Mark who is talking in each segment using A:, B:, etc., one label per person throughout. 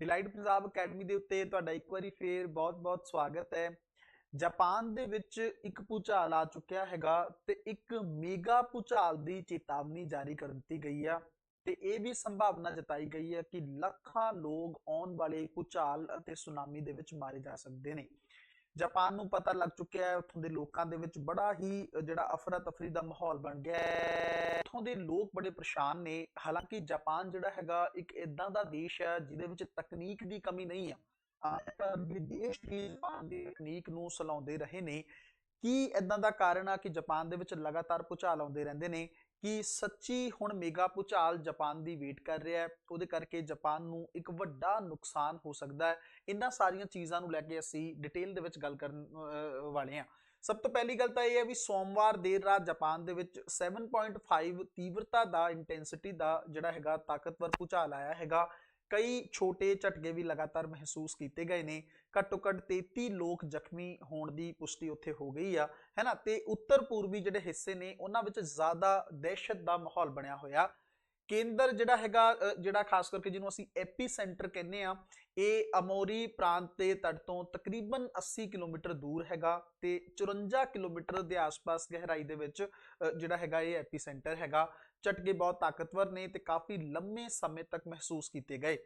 A: Delight Punjab academy ਦੇ ਉੱਤੇ ਤੁਹਾਡਾ ਇੱਕ ਵਾਰੀ ਫੇਰ ਬਹੁਤ-ਬਹੁਤ ਸਵਾਗਤ ਹੈ। ਜਾਪਾਨ ਦੇ ਵਿੱਚ ਇੱਕ ਭੂਚਾਲ ਆ ਚੁੱਕਿਆ ਹੈਗਾ ਤੇ ਇੱਕ ਮੇਗਾ ਭੂਚਾਲ ਦੀ ਚੇਤਾਵਨੀ ਜਾਰੀ ਕਰ ਦਿੱਤੀ ਗਈ ਆ ਤੇ ਇਹ ਵੀ ਸੰਭਾਵਨਾ ਜਤਾਈ ਗਈ ਹੈ ਕਿ ਲੱਖਾਂ ਲੋਕ ਆਉਣ ਵਾਲੇ ਭੂਚਾਲ ਅਤੇ ਸੁਨਾਮੀ ਦੇ ਵਿੱਚ ਮਾਰੇ ਜਾ ਸਕਦੇ ਨੇ। ਜਾਪਾਨ ਨੂੰ ਪਤਾ ਲੱਗ ਚੁੱਕਿਆ ਹੈ, ਉੱਥੋਂ ਦੇ ਲੋਕਾਂ ਦੇ ਵਿੱਚ ਬੜਾ ਹੀ ਜਿਹੜਾ ਅਫਰਾ ਤਫਰੀ ਦਾ ਮਾਹੌਲ ਬਣ ਗਿਆ ਹੈ। ਉੱਥੋਂ ਦੇ ਲੋਕ ਬੜੇ ਪਰੇਸ਼ਾਨ ਨੇ। ਹਾਲਾਂਕਿ ਜਾਪਾਨ ਜਿਹੜਾ ਹੈਗਾ, ਇੱਕ ਇਦਾਂ ਦਾ ਦੇਸ਼ ਹੈ, ਜਿਹਦੇ ਵਿੱਚ ਤਕਨੀਕ ਦੀ ਕਮੀ ਨਹੀਂ ਹੈ। ਪਰ ਵਿਦੇਸ਼ ਵੀ ਜਾਪਾਨ ਦੀ ਤਕਨੀਕ ਨੂੰ ਸਲਾਉਂਦੇ ਰਹੇ ਨੇ। ਕੀ ਇਦਾਂ ਦਾ ਕਾਰਨ ਆ ਕਿ ਜਾਪਾਨ ਦੇ ਵਿੱਚ ਲਗਾਤਾਰ ਭੂਚਾਲ ਆਉਂਦੇ ਰਹਿੰਦੇ ਨੇ? ਕਿ ਸੱਚੀ ਹੁਣ ਮੇਗਾ ਭੂਚਾਲ ਜਾਪਾਨ ਦੀ ਵੇਟ ਕਰ ਰਿਹਾ ਹੈ। ਉਹਦੇ ਕਰਕੇ ਜਾਪਾਨ ਨੂੰ ਇੱਕ ਵੱਡਾ ਨੁਕਸਾਨ ਹੋ ਸਕਦਾ ਹੈ। ਇਹਨਾਂ ਸਾਰੀਆਂ ਚੀਜ਼ਾਂ ਨੂੰ ਲੈ ਕੇ ਅਸੀਂ ਡਿਟੇਲ ਦੇ ਵਿੱਚ ਗੱਲ ਕਰਨ ਵਾਲੇ ਹਾਂ। ਸਭ ਤੋਂ ਪਹਿਲੀ ਗੱਲ ਤਾਂ ਇਹ ਹੈ ਵੀ ਸੋਮਵਾਰ ਦੇਰ ਰਾਤ ਜਾਪਾਨ ਦੇ ਵਿੱਚ 7.5 ਤੀਵਰਤਾ ਦਾ ਇੰਟੈਂਸਿਟੀ ਦਾ ਜਿਹੜਾ ਹੈਗਾ ਤਾਕਤਵਰ ਭੂਚਾਲ ਆਇਆ ਹੈਗਾ। ਕਈ ਛੋਟੇ ਝਟਕੇ ਵੀ ਲਗਾਤਾਰ ਮਹਿਸੂਸ ਕੀਤੇ ਗਏ ਨੇ। ਘੱਟੋ ਘੱਟ 33 ਲੋਕ ਜ਼ਖਮੀ ਹੋਣ ਦੀ ਪੁਸ਼ਟੀ ਉੱਥੇ ਹੋ ਗਈ ਆ ਹੈਨਾ ਤੇ ਉੱਤਰ ਪੂਰਬੀ ਜਿਹੜੇ ਹਿੱਸੇ ਨੇ, ਉਹਨਾਂ ਵਿੱਚ ਜ਼ਿਆਦਾ ਦਹਿਸ਼ਤ ਦਾ ਮਾਹੌਲ ਬਣਿਆ ਹੋਇਆ। ਕੇਂਦਰ ਜਿਹੜਾ ਹੈਗਾ ਜਿਹੜਾ ਖਾਸ ਕਰਕੇ ਜਿਹਨੂੰ ਅਸੀਂ ਐਪੀ ਸੈਂਟਰ ਕਹਿੰਦੇ ਆ, ਇਹ ਅਮੋਰੀ ਪ੍ਰਾਂਤ ਦੇ ਤਟ ਤੋਂ ਤਕਰੀਬਨ 80 ਕਿਲੋਮੀਟਰ ਦੂਰ ਹੈਗਾ ਤੇ 54 ਕਿਲੋਮੀਟਰ ਦੇ ਆਸ-ਪਾਸ ਗਹਿਰਾਈ ਦੇ ਵਿੱਚ ਜਿਹੜਾ ਹੈਗਾ ਇਹ ਐਪੀ ਸੈਂਟਰ ਹੈਗਾ। ਝਟਕੇ ਬਹੁਤ ਤਾਕਤਵਰ ਨੇ ਤੇ ਕਾਫੀ ਲੰਮੇ ਸਮੇਂ ਤੱਕ ਮਹਿਸੂਸ ਕੀਤੇ ਗਏ।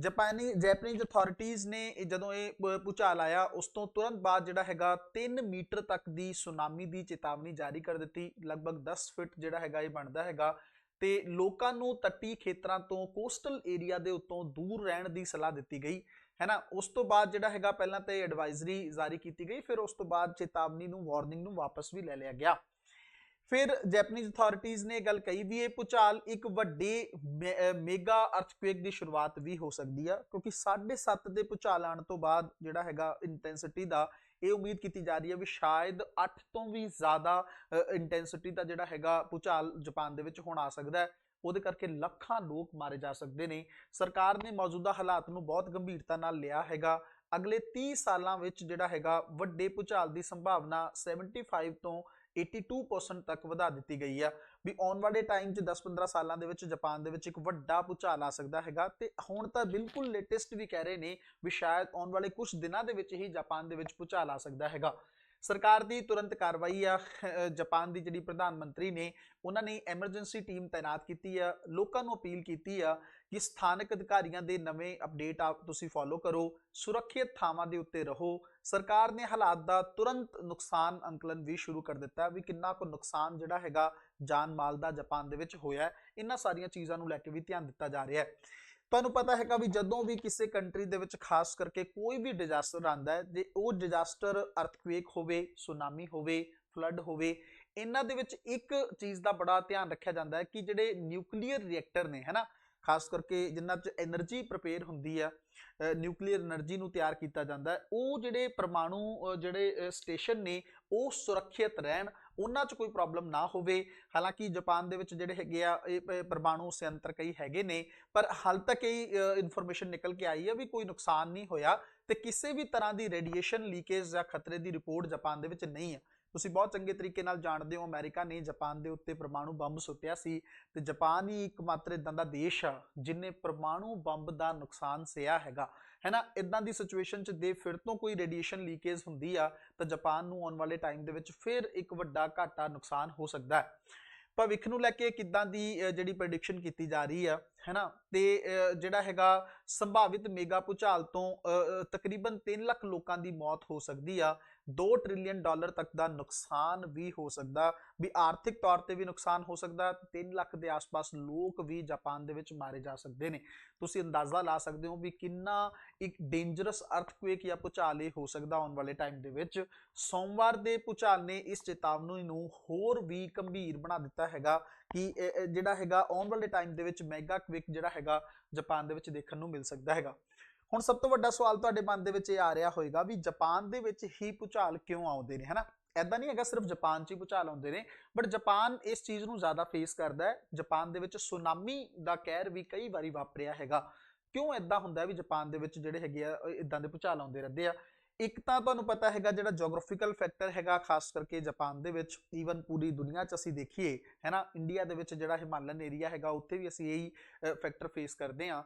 A: ਜਾਪਾਨੀ, ਜੈਪਨੀਜ਼ ਅਥਾਰਟੀਜ਼ ਨੇ ਜਦੋਂ ਇਹ ਪ- ਭੂਚਾਲ ਆਇਆ, ਉਸ ਤੋਂ ਤੁਰੰਤ ਬਾਅਦ ਜਿਹੜਾ ਹੈਗਾ 3 ਮੀਟਰ ਤੱਕ ਦੀ ਸੁਨਾਮੀ ਦੀ ਚੇਤਾਵਨੀ ਜਾਰੀ ਕਰ ਦਿੱਤੀ। ਲਗਭਗ 10 ਫੁੱਟ ਜਿਹੜਾ ਹੈਗਾ ਇਹ ਬਣਦਾ ਹੈਗਾ। ਤੇ ਲੋਕਾਂ ਨੂੰ ਤੱਟੀ ਖੇਤਰਾਂ ਤੋਂ ਕੋਸਟਲ ਏਰੀਆ ਦੇ ਉੱਤੋਂ ਦੂਰ ਰਹਿਣ ਦੀ ਸਲਾਹ ਦਿੱਤੀ ਗਈ। ਹੈ ਨਾ ਉਸ ਤੋਂ ਬਾਅਦ ਜਿਹੜਾ ਹੈਗਾ ਪਹਿਲਾਂ ਤੇ ਐਡਵਾਈਜ਼ਰੀ ਜਾਰੀ ਕੀਤੀ ਗਈ। ਫਿਰ ਉਸ ਤੋਂ ਬਾਅਦ ਚੇਤਾਵਨੀ ਨੂੰ ਵਾਰਨਿੰਗ ਨੂੰ ਵਾਪਸ ਵੀ ਲੈ ਲਿਆ ਗਿਆ। ਫਿਰ ਜੈਪਨੀਜ਼ ਅਥਾਰਟੀਜ਼ ਨੇ ਇਹ ਗੱਲ ਕਹੀ ਵੀ ਇਹ ਭੂਚਾਲ ਇੱਕ ਵੱਡੇ ਮੇਗਾ ਅਰਥਕੁਏਕ ਦੀ ਸ਼ੁਰੂਆਤ ਵੀ ਹੋ ਸਕਦੀ ਆ, ਕਿਉਂਕਿ 7.5 ਦੇ ਭੂਚਾਲ ਆਉਣ ਤੋਂ ਬਾਅਦ ਜਿਹੜਾ ਹੈਗਾ ਇੰਟੈਂਸਿਟੀ ਦਾ, ਇਹ ਉਮੀਦ ਕੀਤੀ ਜਾ ਰਹੀ ਹੈ ਵੀ ਸ਼ਾਇਦ 8 ਤੋਂ ਵੀ ਜ਼ਿਆਦਾ ਇੰਟੈਂਸਿਟੀ ਦਾ ਜਿਹੜਾ ਹੈਗਾ ਭੂਚਾਲ ਜਾਪਾਨ ਦੇ ਵਿੱਚ ਹੁਣ ਆ ਸਕਦਾ ਹੈ। ਉਹਦੇ ਕਰਕੇ ਲੱਖਾਂ ਲੋਕ ਮਾਰੇ ਜਾ ਸਕਦੇ ਨੇ। ਸਰਕਾਰ ਨੇ ਮੌਜੂਦਾ ਹਾਲਾਤ ਨੂੰ ਬਹੁਤ ਗੰਭੀਰਤਾ ਨਾਲ ਲਿਆ ਹੈਗਾ। ਅਗਲੇ 30 ਸਾਲਾਂ ਵਿੱਚ ਜਿਹੜਾ ਹੈਗਾ ਵੱਡੇ ਭੂਚਾਲ ਦੀ ਸੰਭਾਵਨਾ 75 ਤੋਂ 82% ਤੱਕ ਵਧਾ ਦਿੱਤੀ ਗਈ ਆ। ਵੀ ਆਉਣ ਵਾਲੇ ਟਾਈਮ 'ਚ 10-15 ਸਾਲਾਂ ਦੇ ਵਿੱਚ ਜਾਪਾਨ ਦੇ ਵਿੱਚ ਇੱਕ ਵੱਡਾ ਭੂਚਾਲ ਆ ਸਕਦਾ ਹੈਗਾ। ਤੇ ਹੁਣ ਤਾਂ ਬਿਲਕੁਲ ਲੇਟੈਸਟ ਵੀ ਕਹਿ ਰਹੇ ਨੇ ਵੀ ਸ਼ਾਇਦ ਆਉਣ ਵਾਲੇ ਕੁਝ ਦਿਨਾਂ ਦੇ ਵਿੱਚ ਹੀ ਜਾਪਾਨ ਦੇ ਵਿੱਚ ਭੂਚਾਲ ਆ ਸਕਦਾ ਹੈਗਾ। ਸਰਕਾਰ ਦੀ ਤੁਰੰਤ ਕਾਰਵਾਈ ਆ ਜਾਪਾਨ ਦੀ ਜਿਹੜੀ ਪ੍ਰਧਾਨ ਮੰਤਰੀ ਨੇ, ਉਹਨਾਂ ਨੇ ਐਮਰਜੈਂਸੀ ਟੀਮ ਤਾਇਨਾਤ ਕੀਤੀ ਆ, ਲੋਕਾਂ ਨੂੰ ਅਪੀਲ ਕੀਤੀ ਆ ਕਿ ਸਥਾਨਕ ਅਧਿਕਾਰੀਆਂ ਦੇ ਨਵੇਂ ਅਪਡੇਟ ਆਪ ਤੁਸੀਂ ਫੋਲੋ ਕਰੋ, ਸੁਰੱਖਿਅਤ ਥਾਵਾਂ ਦੇ ਉੱਤੇ ਰਹੋ। ਸਰਕਾਰ ਨੇ ਹਾਲਾਤ ਦਾ ਤੁਰੰਤ ਨੁਕਸਾਨ ਅੰਕਲਨ ਵੀ ਸ਼ੁਰੂ ਕਰ ਦਿੱਤਾ ਵੀ ਕਿੰਨਾ ਕੁ ਨੁਕਸਾਨ ਜਿਹੜਾ ਹੈਗਾ ਜਾਨ ਮਾਲ ਦਾ ਜਾਪਾਨ ਦੇ ਵਿੱਚ ਹੋਇਆ ਇਹਨਾਂ ਸਾਰੀਆਂ ਚੀਜ਼ਾਂ ਨੂੰ ਲੈ ਕੇ ਵੀ ਧਿਆਨ ਦਿੱਤਾ ਜਾ ਰਿਹਾ ਹੈ। ਤੁਹਾਨੂੰ ਪਤਾ ਹੈਗਾ ਵੀ ਜਦੋਂ ਵੀ ਕਿਸੇ ਕੰਟਰੀ ਦੇ ਵਿੱਚ ਖਾਸ ਕਰਕੇ ਕੋਈ ਵੀ ਡਿਜ਼ਾਸਟਰ ਆਂਦਾ ਹੈ, ਜੇ ਉਹ ਡਿਜ਼ਾਸਟਰ ਅਰਥਕਵੇਕ ਹੋਵੇ ਸੁਨਾਮੀ ਹੋਵੇ ਫਲੱਡ ਹੋਵੇ, ਇਹਨਾਂ ਦੇ ਵਿੱਚ ਇੱਕ ਚੀਜ਼ ਦਾ ਬੜਾ ਧਿਆਨ ਰੱਖਿਆ ਜਾਂਦਾ ਹੈ ਕਿ ਜਿਹੜੇ ਨਿਊਕਲੀਅਰ ਰਿਐਕਟਰ ਨੇ, ਹੈਨਾ, ਖਾਸ ਕਰਕੇ ਜਿਨ੍ਹਾਂ 'ਚ એનર્ਜੀ ਪ੍ਰਪੇਅਰ ਹੁੰਦੀ ਆ ਨਿਊਕਲੀਅਰ એનર્ਜੀ ਨੂੰ ਤਿਆਰ ਕੀਤਾ ਜਾਂਦਾ ਉਹ ਜਿਹੜੇ ਪਰਮਾਣੂ ਜਿਹੜੇ ਸਟੇਸ਼ਨ ਨੇ, ਉਹ ਸੁਰੱਖਿਅਤ ਰਹਿਣ ਉਹਨਾਂ 'ਚ ਕੋਈ ਪ੍ਰੋਬਲਮ ਨਾ ਹੋਵੇ। ਹਾਲਾਂਕਿ ਜਾਪਾਨ ਦੇ ਵਿੱਚ ਜਿਹੜੇ ਹੈਗੇ ਆ, ਇਹ ਪਰਮਾਣੂ ਸੰਯੰਤਰ ਕਈ ਹੈਗੇ ਨੇ, ਪਰ ਹਾਲ ਤੱਕ ਇਹ ਇਨਫੋਰਮੇਸ਼ਨ ਨਿਕਲ ਕੇ ਆਈ ਹੈ ਵੀ ਕੋਈ ਨੁਕਸਾਨ ਨਹੀਂ ਹੋਇਆ ਤੇ ਕਿਸੇ ਵੀ ਤਰ੍ਹਾਂ ਦੀ ਰੇਡੀਏਸ਼ਨ ਲੀਕੇਜ ਜਾਂ ਖਤਰੇ ਦੀ ਰਿਪੋਰਟ ਜਾਪਾਨ ਦੇ ਵਿੱਚ ਨਹੀਂ ਹੈ ਤੁਸੀਂ ਬਹੁਤ ਚੰਗੇ ਤਰੀਕੇ ਨਾਲ ਜਾਣਦੇ ਹੋ, ਅਮਰੀਕਾ ਨੇ ਜਾਪਾਨ ਦੇ ਉੱਤੇ ਪਰਮਾਣੂ ਬੰਬ ਸੁੱਟਿਆ ਸੀ ਤੇ ਜਾਪਾਨ ਹੀ ਇੱਕਮਾਤਰ ਇਦਾਂ ਦਾ ਦੇਸ਼ ਆ, ਜਿਨੇ ਪਰਮਾਣੂ ਬੰਬ ਦਾ ਨੁਕਸਾਨ ਸਿਆ ਹੈਗਾ। ਹੈਨਾ ਇਦਾਂ ਦੀ ਸਿਚੁਏਸ਼ਨ 'ਚ ਦੇ ਫਿਰ ਤੋਂ ਕੋਈ ਰੇਡੀਏਸ਼ਨ ਲੀਕੇਜ ਹੁੰਦੀ ਆ, ਤਾਂ ਜਾਪਾਨ ਨੂੰ ਆਉਣ ਵਾਲੇ ਟਾਈਮ ਦੇ ਵਿੱਚ ਫਿਰ ਇੱਕ ਵੱਡਾ ਘਾਟਾ ਨੁਕਸਾਨ ਹੋ ਸਕਦਾ ਹੈ। ਭਵਿੱਖ ਨੂੰ ਲੈ ਕੇ ਕਿੱਦਾਂ ਦੀ ਜਿਹੜੀ ਪ੍ਰੈਡਿਕਸ਼ਨ ਕੀਤੀ ਜਾ ਰਹੀ ਆ ਹੈਨਾ? ਤੇ ਅ, ਜਿਹੜਾ ਹੈਗਾ ਸੰਭਾਵਿਤ ਮੇਗਾ ਭੂਚਾਲ ਤੋਂ ਤਕਰੀਬਨ 3 ਲੱਖ ਲੋਕਾਂ ਦੀ ਮੌਤ ਹੋ ਸਕਦੀ ਆ। 2 ਟ੍ਰਿਲੀਅਨ ਡਾਲਰ ਤੱਕ ਦਾ ਨੁਕਸਾਨ ਵੀ ਹੋ ਸਕਦਾ। ਵੀ ਆਰਥਿਕ ਤੌਰ ਤੇ ਵੀ ਨੁਕਸਾਨ ਹੋ ਸਕਦਾ। 3 ਲੱਖ ਦੇ ਆਸ-ਪਾਸ ਲੋਕ ਵੀ ਜਾਪਾਨ ਦੇ ਵਿੱਚ ਮਾਰੇ ਜਾ ਸਕਦੇ ਨੇ। ਤੁਸੀਂ ਅੰਦਾਜ਼ਾ ਲਾ ਸਕਦੇ ਹੋ ਵੀ ਕਿੰਨਾ ਇੱਕ ਡੇਂਜਰਸ ਅਰਥਕੁਏਕ ਜਾਂ ਭੂਚਾਲ ਇਹ ਹੋ ਸਕਦਾ ਆਉਣ ਵਾਲੇ ਟਾਈਮ ਦੇ ਵਿੱਚ। ਸੋਮਵਾਰ ਦੇ ਭੂਚਾਲ ਨੇ ਇਸ ਚੇਤਾਵਨੀ ਨੂੰ ਹੋਰ ਵੀ ਗੰਭੀਰ ਬਣਾ ਦਿੱਤਾ ਹੈਗਾ। ਕਿ ਜਿਹੜਾ ਹੈਗਾ ਆਉਣ ਵਾਲੇ ਟਾਈਮ ਦੇ ਵਿੱਚ ਮੈਗਾ ਕਵਿਕ ਜਿਹੜਾ ਹੈਗਾ ਜਾਪਾਨ ਦੇ ਵਿੱਚ ਦੇਖਣ ਨੂੰ ਮਿਲ ਸਕਦਾ ਹੈਗਾ। ਹੁਣ ਸਭ ਤੋਂ ਵੱਡਾ ਸਵਾਲ ਤੁਹਾਡੇ ਮਨ ਦੇ ਵਿੱਚ ਇਹ ਆ ਰਿਹਾ ਹੋਏਗਾ ਵੀ ਜਾਪਾਨ ਦੇ ਵਿੱਚ ਹੀ ਭੂਚਾਲ ਕਿਉਂ ਆਉਂਦੇ ਨੇ, ਹਨਾ? ਐਦਾਂ ਨਹੀਂ ਹੈਗਾ, ਸਿਰਫ ਜਾਪਾਨ 'ਚ ਹੀ ਭੂਚਾਲ ਆਉਂਦੇ ਨੇ ਬਟ ਜਾਪਾਨ ਇਸ ਚੀਜ਼ ਨੂੰ ਜ਼ਿਆਦਾ ਫੇਸ ਕਰਦਾ ਹੈ। ਜਾਪਾਨ ਦੇ ਵਿੱਚ ਸੁਨਾਮੀ ਦਾ ਕਹਿਰ ਵੀ ਕਈ ਵਾਰੀ ਵਾਪਰਿਆ ਹੈਗਾ। ਕਿਉਂ ਐਦਾਂ ਹੁੰਦਾ ਵੀ ਜਾਪਾਨ ਦੇ ਵਿੱਚ ਜਿਹੜੇ ਹੈਗੇ ਆ ਇਦਾਂ ਦੇ ਭੂਚਾਲ ਆਉਂਦੇ ਰਹਿੰਦੇ ਆ? ਇੱਕ ਤਾਂ ਤੁਹਾਨੂੰ ਪਤਾ ਹੈਗਾ ਜਿਹੜਾ ਜੀਓਗ੍ਰਾਫਿਕਲ ਫੈਕਟਰ ਹੈਗਾ, ਖਾਸ ਕਰਕੇ ਜਾਪਾਨ ਦੇ ਵਿੱਚ ਈਵਨ ਪੂਰੀ ਦੁਨੀਆ 'ਚ ਅਸੀਂ ਦੇਖੀਏ, ਹੈਨਾ, ਇੰਡੀਆ ਦੇ ਵਿੱਚ ਜਿਹੜਾ ਹਿਮਾਲਨ ਏਰੀਆ ਹੈਗਾ, ਉੱਥੇ ਵੀ ਅਸੀਂ ਇਹੀ ਫੈਕਟਰ ਫੇਸ ਕਰਦੇ ਆ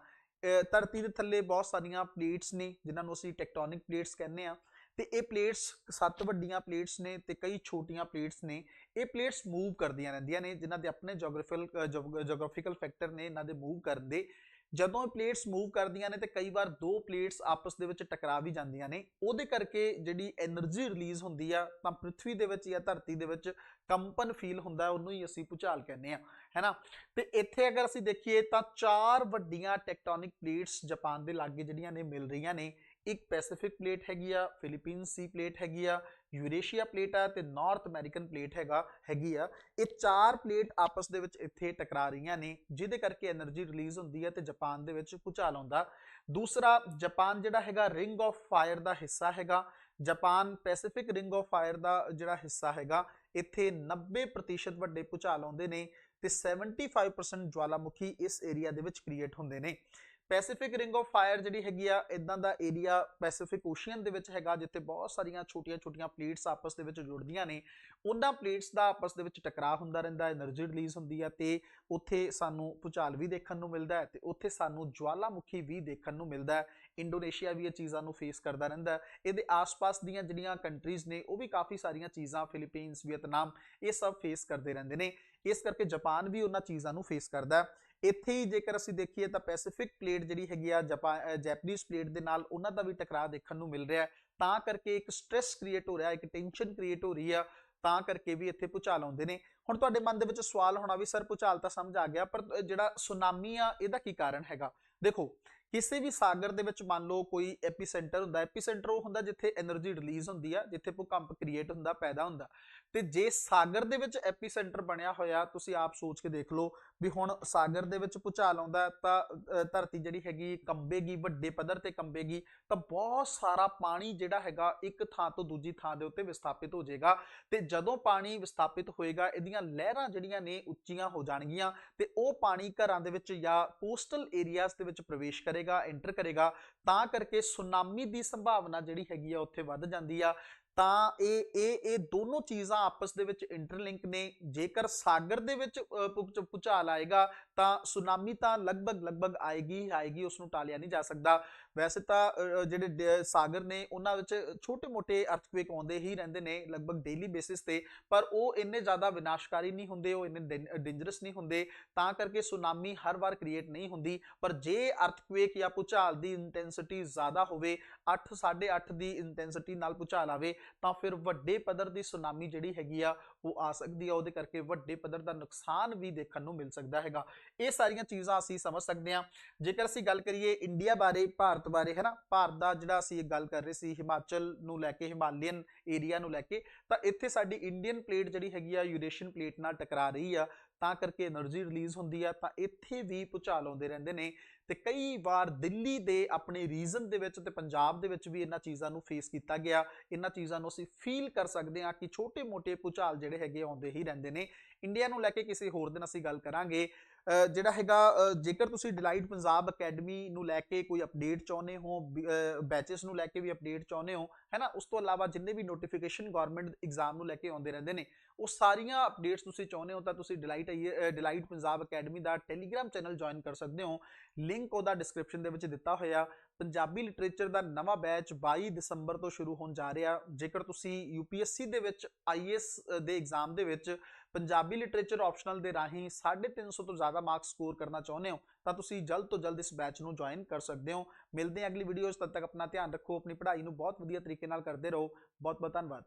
A: ਧਰਤੀ ਦੇ ਥੱਲੇ ਬਹੁਤ ਸਾਰੀਆਂ ਪਲੇਟਸ ਨੇ, ਜਿਨ੍ਹਾਂ ਨੂੰ ਅਸੀਂ ਟੈਕਟੋਨਿਕ ਪਲੇਟਸ ਕਹਿੰਦੇ ਆ ਤੇ ਇਹ ਪਲੇਟਸ ਸੱਤ ਵੱਡੀਆਂ ਪਲੇਟਸ ਨੇ ਤੇ ਕਈ ਛੋਟੀਆਂ ਪਲੇਟਸ ਨੇ। ਇਹ ਪਲੇਟਸ ਮੂਵ ਕਰਦੀਆਂ ਰਹਿੰਦੀਆਂ ਨੇ, ਜਿਨ੍ਹਾਂ ਦੇ ਆਪਣੇ ਜੀਓਗ੍ਰਾਫੀਕਲ ਜੀਓਗ੍ਰਾਫੀਕਲ ਫੈਕਟਰ ਨੇ, ਇਹਨਾਂ ਦੇ ਮੂਵ ਕਰਨ ਦੇ ਜਦੋਂ ਪਲੇਟਸ ਮੂਵ ਕਰਦੀਆਂ ਨੇ ਤੇ ਕਈ ਵਾਰ ਦੋ ਪਲੇਟਸ ਆਪਸ ਦੇ ਵਿੱਚ ਟਕਰਾ ਵੀ ਜਾਂਦੀਆਂ ਨੇ, ਉਹਦੇ ਕਰਕੇ ਜਿਹੜੀ એનર્ਜੀ ਰਿਲੀਜ਼ ਹੁੰਦੀ ਆ, ਤਾਂ ਪ੍ਰਿਥਵੀ ਦੇ ਵਿੱਚ ਜਾਂ ਧਰਤੀ ਦੇ ਵਿੱਚ ਕੰਪਨ ਫੀਲ ਹੁੰਦਾ, ਉਹਨੂੰ ਹੀ ਅਸੀਂ ਭੂਚਾਲ ਕਹਿੰਦੇ ਆ, ਹੈਨਾ? ਤੇ ਇੱਥੇ ਅਗਰ ਅਸੀਂ ਦੇਖੀਏ ਤਾਂ ਚਾਰ ਵੱਡੀਆਂ ਟੈਕਟੋਨਿਕ ਪਲੇਟਸ ਜਾਪਾਨ ਦੇ ਲਾਗੇ ਜਿਹੜੀਆਂ ਨੇ ਮਿਲ ਰਹੀਆਂ ਨੇ ਇੱਕ ਪੈਸੀਫਿਕ ਪਲੇਟ ਹੈਗੀ ਆ, ਫਿਲੀਪੀਨ ਸੀ ਪਲੇਟ ਹੈਗੀ ਆ, ਯੂਰੇਸ਼ੀਆ ਪਲੇਟ ਆ ਤੇ ਨਾਰਥ ਅਮਰੀਕਨ ਪਲੇਟ ਹੈਗਾ, ਹੈਗੀ ਆ। ਇਹ ਚਾਰ ਪਲੇਟ ਆਪਸ ਦੇ ਵਿੱਚ ਇੱਥੇ ਟਕਰਾ ਰਹੀਆਂ ਨੇ, ਜਿਹਦੇ ਕਰਕੇ એનર્ਜੀ ਰਿਲੀਜ਼ ਹੁੰਦੀ ਹੈ ਤੇ ਜਾਪਾਨ ਦੇ ਵਿੱਚ ਭੁਚਾਲ ਆਉਂਦਾ। ਦੂਸਰਾ, ਜਾਪਾਨ ਜਿਹੜਾ ਹੈਗਾ ਰਿੰਗ ਆਫ ਫਾਇਰ ਦਾ ਹਿੱਸਾ ਹੈਗਾ। Japan Pacific ring of fire ਦਾ ਜਿਹੜਾ ਹਿੱਸਾ ਹੈਗਾ, ਇੱਥੇ 90% ਵੱਡੇ ਭੁਚਾਲ ਆਉਂਦੇ ਨੇ ਤੇ 75% ਜਵਾਲਾਮੁਖੀ ਇਸ ਏਰੀਆ ਦੇ ਵਿੱਚ ਕ੍ਰੀਏਟ ਹੁੰਦੇ ਨੇ। ਪੈਸੀਫਿਕ ਰਿੰਗ ਆਫ ਫਾਇਰ ਜਿਹੜੀ ਹੈਗੀ ਆ ਇਦਾਂ ਦਾ ਏਰੀਆ ਪੈਸੀਫਿਕ ਓਸ਼ੀਅਨ ਦੇ ਵਿੱਚ ਹੈਗਾ, ਜਿੱਥੇ ਬਹੁਤ ਸਾਰੀਆਂ ਛੋਟੀਆਂ-ਛੋਟੀਆਂ ਪਲੇਟਸ ਆਪਸ ਦੇ ਵਿੱਚ ਜੁੜਦੀਆਂ ਨੇ। ਉਹਨਾਂ ਪਲੇਟਸ ਦਾ ਆਪਸ ਦੇ ਵਿੱਚ ਟਕਰਾਅ ਹੁੰਦਾ ਰਹਿੰਦਾ ਹੈ એનર્ਜੀ ਰਿਲੀਜ਼ ਹੁੰਦੀ ਹੈ ਤੇ ਉੱਥੇ ਸਾਨੂੰ ਭੁਚਾਲ ਵੀ ਦੇਖਣ ਨੂੰ ਮਿਲਦਾ ਹੈ ਤੇ ਉੱਥੇ ਸਾਨੂੰ ਜਵਾਲਾਮੁਖੀ ਵੀ ਦੇਖਣ ਨੂੰ ਮਿਲਦਾ ਹੈ। ਇੰਡੋਨੇਸ਼ੀਆ ਵੀ ਇਹ ਚੀਜ਼ਾਂ ਨੂੰ ਫੇਸ ਕਰਦਾ ਰਹਿੰਦਾ ਇਹਦੇ ਆਸ-ਪਾਸ ਦੀਆਂ ਜਿਹੜੀਆਂ ਕੰਟਰੀਜ਼ ਨੇ, ਉਹ ਵੀ ਕਾਫੀ ਸਾਰੀਆਂ ਚੀਜ਼ਾਂ ਫਿਲੀਪੀਨਸ ਵੀਅਤਨਾਮ ਇਹ ਸਭ ਫੇਸ ਕਰਦੇ ਰਹਿੰਦੇ ਨੇ। ਇਸ ਕਰਕੇ ਜਾਪਾਨ ਵੀ ਉਹਨਾਂ ਚੀਜ਼ਾਂ ਨੂੰ ਫੇਸ ਕਰਦਾ ਇੱਥੇ ਹੀ ਜੇਕਰ ਅਸੀਂ ਦੇਖੀਏ ਤਾਂ ਪੈਸੀਫਿਕ ਪਲੇਟ ਜਿਹੜੀ ਹੈਗੀ ਆ ਜਾਪਾਨ ਜੈਪਨੀਜ਼ ਪਲੇਟ ਦੇ ਨਾਲ ਉਹਨਾਂ ਦਾ ਵੀ ਟਕਰਾਅ ਦੇਖਣ ਨੂੰ ਮਿਲ ਰਿਹਾ ਤਾਂ ਕਰਕੇ ਇੱਕ ਸਟ्रेस ਕ੍ਰੀਏਟ ਹੋ ਰਿਹਾ, ਇੱਕ ਟੈਨਸ਼ਨ ਕ੍ਰੀਏਟ ਹੋ ਰਹੀ ਆ, ਤਾਂ ਕਰਕੇ ਵੀ ਇੱਥੇ ਭੂਚਾਲ ਆਉਂਦੇ ਨੇ। ਹੁਣ ਤੁਹਾਡੇ ਮਨ ਦੇ ਵਿੱਚ ਸਵਾਲ ਹੋਣਾ ਵੀ, ਸਰ, ਭੂਚਾਲ ਤਾਂ ਸਮਝ ਆ ਗਿਆ, ਪਰ ਜਿਹੜਾ ਸੁਨਾਮੀ ਆ, ਇਹਦਾ ਕੀ ਕਾਰਨ ਹੈਗਾ? ਦੇਖੋ ਕਿਸੇ ਵੀ ਸਾਗਰ ਦੇ ਵਿੱਚ ਮੰਨ ਲਓ ਕੋਈ ਐਪੀਸੈਂਟਰ ਹੁੰਦਾ ਐਪੀਸੈਂਟਰ ਉਹ ਹੁੰਦਾ ਜਿੱਥੇ એનર્ਜੀ ਰਿਲੀਜ਼ ਹੁੰਦੀ ਆ, ਜਿੱਥੇ ਭੂਕੰਪ ਕ੍ਰੀਏਟ ਹੁੰਦਾ, ਪੈਦਾ ਹੁੰਦਾ। ਤੇ ਜੇ ਸਾਗਰ ਦੇ ਵਿੱਚ ਐਪੀਸੈਂਟਰ ਬਣਿਆ ਹੋਇਆ, ਤੁਸੀਂ ਆਪ ਸੋਚ ਕੇ ਦੇਖ ਲਓ ਵੀ ਹੁਣ ਸਾਗਰ ਦੇ ਵਿੱਚ ਭੁਚਾਲ ਆਉਂਦਾ ਤਾਂ ਧਰਤੀ ਜਿਹੜੀ ਹੈਗੀ ਕੰਬੇਗੀ, ਵੱਡੇ ਪੱਧਰ ਤੇ ਕੰਬੇਗੀ, ਤਾਂ ਬਹੁਤ ਸਾਰਾ ਪਾਣੀ ਜਿਹੜਾ ਹੈਗਾ ਇੱਕ ਥਾਂ ਤੋਂ ਦੂਜੀ ਥਾਂ ਦੇ ਉੱਤੇ ਵਿਸਥਾਪਿਤ ਹੋ ਜਾਏਗਾ। ਤੇ ਜਦੋਂ ਪਾਣੀ ਵਿਸਥਾਪਿਤ ਹੋਏਗਾ, ਇਹਦੀਆਂ ਲਹਿਰਾਂ ਜਿਹੜੀਆਂ ਨੇ ਉੱਚੀਆਂ ਹੋ ਜਾਣਗੀਆਂ ਤੇ ਉਹ ਪਾਣੀ ਘਰਾਂ ਦੇ ਵਿੱਚ ਜਾਂ ਕੋਸਟਲ ਏਰੀਆਜ਼ ਦੇ ਵਿੱਚ ਪ੍ਰਵੇਸ਼ ਕਰੇਗਾ। ਐਂਟਰ ਕਰੇਗਾ, ਤਾਂ ਕਰਕੇ ਸੁਨਾਮੀ ਦੀ ਸੰਭਾਵਨਾ ਜਿਹੜੀ ਹੈਗੀ ਆ ਉੱਥੇ ਵੱਧ ਜਾਂਦੀ ਆ। ਤਾਂ ਇਹ ਇਹ ਇਹ ਦੋਨੋਂ ਚੀਜ਼ਾਂ ਆਪਸ ਦੇ ਵਿੱਚ ਇੰਟਰਲਿੰਕ ਨੇ। ਜੇਕਰ ਸਾਗਰ ਦੇ ਵਿੱਚ ਭੂਚਾਲ ਆਏਗਾ, ਤਾਂ ਸੁਨਾਮੀ ਤਾਂ ਲਗਭਗ ਲਗਭਗ ਆਏਗੀ ਆਏਗੀ ਉਸ ਨੂੰ ਟਾਲਿਆ ਨਹੀਂ ਜਾ ਸਕਦਾ। ਵੈਸੇ ਤਾਂ ਜਿਹੜੇ ਸਾਗਰ ਨੇ ਉਹਨਾਂ ਵਿੱਚ ਛੋਟੇ-ਮੋਟੇ ਅਰਥਕੁਏਕ ਆਉਂਦੇ ਹੀ ਰਹਿੰਦੇ ਨੇ ਲਗਭਗ ਡੇਲੀ ਬੇਸਿਸ ਤੇ, ਪਰ ਉਹ ਇੰਨੇ ਜ਼ਿਆਦਾ ਵਿਨਾਸ਼ਕਾਰੀ ਨਹੀਂ ਹੁੰਦੇ, ਉਹ ਇੰਨੇ ਡੇਂਜਰਸ ਨਹੀਂ ਹੁੰਦੇ, ਤਾਂ ਕਰਕੇ ਸੁਨਾਮੀ ਹਰ ਵਾਰ ਕ੍ਰੀਏਟ ਨਹੀਂ ਹੁੰਦੀ। ਪਰ ਜੇ ਅਰਥਕੁਏਕ ਜਾਂ ਭੂਚਾਲ ਦੀ ਇੰਟੈਂਸਿਟੀ ਜ਼ਿਆਦਾ ਹੋਵੇ 8 8.5 ਦੀ ਇੰਟੈਂਸਿਟੀ ਨਾਲ ਭੂਚਾਲ ਆਵੇ, ਤਾਂ ਫਿਰ ਵੱਡੇ ਪੱਧਰ ਦੀ ਸੁਨਾਮੀ ਜਿਹੜੀ ਹੈਗੀ ਆ ਉਹ ਆ ਸਕਦੀ ਆ, ਉਹਦੇ ਕਰਕੇ ਵੱਡੇ ਪੱਧਰ ਦਾ ਨੁਕਸਾਨ ਵੀ ਦੇਖਣ ਨੂੰ ਮਿਲ ਸਕਦਾ ਹੈਗਾ। ਇਹ ਸਾਰੀਆਂ ਚੀਜ਼ਾਂ ਅਸੀਂ ਸਮਝ ਸਕਦੇ ਹਾਂ। ਜੇਕਰ ਅਸੀਂ ਗੱਲ ਕਰੀਏ ਇੰਡੀਆ ਬਾਰੇ, ਭਾਰਤ ਬਾਰੇ ਹੈ ਨਾ ਭਾਰਤ ਦਾ ਜਿਹੜਾ ਅਸੀਂ ਗੱਲ ਕਰ ਰਹੇ ਸੀ, ਹਿਮਾਚਲ ਨੂੰ ਲੈ ਕੇ, ਹਿਮਾਲੀਅਨ ਏਰੀਆ ਨੂੰ ਲੈ ਕੇ, ਤਾਂ ਇੱਥੇ ਸਾਡੀ ਇੰਡੀਅਨ ਪਲੇਟ ਜਿਹੜੀ ਹੈਗੀ ਆ ਯੂਰੇਸ਼ੀਅਨ ਪਲੇਟ ਨਾਲ ਟਕਰਾ ਰਹੀ ਆ। ਤਾਂ ਕਰਕੇ એનર્ਜੀ ਰਿਲੀਜ਼ ਹੁੰਦੀ ਆ, ਤਾਂ ਇੱਥੇ ਵੀ ਭੁਚਾਲ ਆਉਂਦੇ ਰਹਿੰਦੇ ਨੇ ਤੇ ਕਈ ਵਾਰ ਦਿੱਲੀ ਦੇ ਆਪਣੇ ਰੀਜਨ ਦੇ ਵਿੱਚ ਤੇ ਪੰਜਾਬ ਦੇ ਵਿੱਚ ਵੀ ਇਹਨਾਂ ਚੀਜ਼ਾਂ ਨੂੰ ਫੇਸ ਕੀਤਾ ਗਿਆ। ਇਹਨਾਂ ਚੀਜ਼ਾਂ ਨੂੰ ਅਸੀਂ ਫੀਲ ਕਰ ਸਕਦੇ ਹਾਂ ਕਿ ਛੋਟੇ-ਮੋਟੇ ਭੁਚਾਲ ਜਿਹੜੇ ਹੈਗੇ ਆਉਂਦੇ ਹੀ ਰਹਿੰਦੇ ਨੇ। ਇੰਡੀਆ ਨੂੰ ਲੈ ਕੇ ਕਿਸੇ ਹੋਰ ਦਿਨ ਅਸੀਂ ਗੱਲ ਕਰਾਂਗੇ। ਜਿਹੜਾ ਹੈਗਾ ਜੇਕਰ ਤੁਸੀਂ ਡਿਲਾਈਟ ਪੰਜਾਬ ਅਕੈਡਮੀ ਨੂੰ ਲੈ ਕੇ ਕੋਈ ਅਪਡੇਟ ਚਾਹੁੰਦੇ ਹੋ ਬੈਚਸ ਨੂੰ ਲੈ ਕੇ ਵੀ ਅਪਡੇਟ ਚਾਹੁੰਦੇ ਹੋ, ਹੈਨਾ, ਉਸ ਤੋਂ ਇਲਾਵਾ ਜਿੰਨੇ ਵੀ ਨੋਟੀਫਿਕੇਸ਼ਨ ਗਵਰਨਮੈਂਟ ਐਗਜ਼ਾਮ ਨੂੰ ਲੈ ਕੇ ਆਉਂਦੇ ਰਹਿੰਦੇ ਨੇ, ਉਹ ਸਾਰੀਆਂ ਅਪਡੇਟਸ ਤੁਸੀਂ ਚਾਹੁੰਦੇ ਹੋ ਤਾਂ ਤੁਸੀਂ ਡਿਲਾਈਟ ਡਿਲਾਈਟ ਪੰਜਾਬ ਅਕੈਡਮੀ ਦਾ ਟੈਲੀਗ੍ਰam ਚੈਨਲ ਜੁਆਇਨ ਕਰ ਸਕਦੇ ਹੋ। ਲਿੰਕ ਉਹਦਾ ਡਿਸਕ੍ਰਿਪਸ਼ਨ ਦੇ ਵਿੱਚ ਦਿੱਤਾ ਹੋਇਆ। ਪੰਜਾਬੀ ਲਿਟਰੇਚਰ ਦਾ ਨਵਾਂ ਬੈਚ 22 ਦਸੰਬਰ ਤੋਂ ਸ਼ੁਰੂ ਹੋਣ ਜਾ ਰਿਹਾ। ਜੇਕਰ ਤੁਸੀਂ ਯੂਪੀਐਸਸੀ ਦੇ ਵਿੱਚ ਆਈਐਸ ਦੇ ਐਗਜ਼ਾਮ ਦੇ ਵਿੱਚ ਪੰਜਾਬੀ ਲਿਟਰੇਚਰ ਆਪਸ਼ਨਲ ਦੇ ਰਾਹੀਂ 350 ਤੋਂ ਜ਼ਿਆਦਾ ਮਾਰਕਸ ਸਕੋਰ ਕਰਨਾ ਚਾਹੁੰਦੇ ਹੋ, ਤਾਂ ਤੁਸੀਂ ਜਲਦ ਤੋਂ ਜਲਦ ਇਸ ਬੈਚ ਨੂੰ ਜੁਆਇਨ ਕਰ ਸਕਦੇ ਹੋ। ਮਿਲਦੇ ਹਾਂ ਅਗਲੀ ਵੀਡੀਓਜ਼ ਤਦ ਤੱਕ ਆਪਣਾ ਧਿਆਨ ਰੱਖੋ, ਆਪਣੀ ਪੜ੍ਹਾਈ ਨੂੰ ਬਹੁਤ ਵਧੀਆ ਤਰੀਕੇ ਨਾਲ ਕਰਦੇ ਰਹੋ। ਬਹੁਤ ਬਹੁਤ ਧੰਨਵਾਦ।